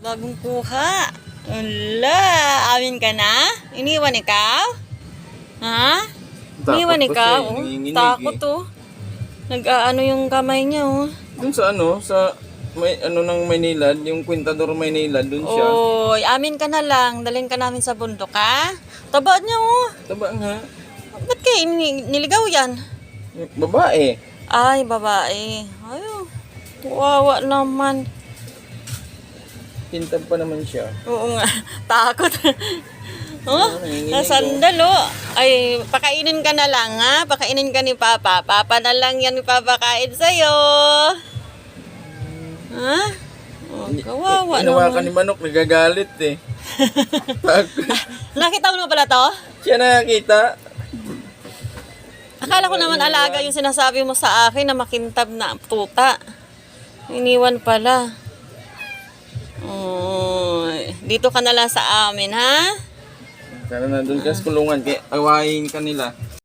Bagong kuha. Ala, amin ka na? Iniwan ikaw? Ha? Takot Iniwan ikaw? Oh, takot eh. oh. Nag-ano yung kamay niya oh. Dun sa ano, sa may ano ng Maynila, yung Quintador Maynila, dun siya. Oy, amin ka na lang. Dalhin ka namin sa bundok ha? Taba niya oh. Taba nga. Ba't kayo ni- niligaw yan? Babae. Ay, babae. Ayo. Kawawa naman. Kintab pa naman siya. Oo nga. Takot. oh, nasandal oh. Ay, pakainin ka na lang ha. Pakainin ka ni Papa. Papa na lang yan ipapakain sa'yo. Ha? Oh, kawawa Inawakan naman. ni Manok, nagagalit eh. Nakita mo na pala to? siya nakakita, Akala ko naman alaga yung sinasabi mo sa akin na makintab na tuta. Iniwan pala. Dito ka na lang sa amin, ha? sana na dun ka sa kulungan, kaya awayin ka nila.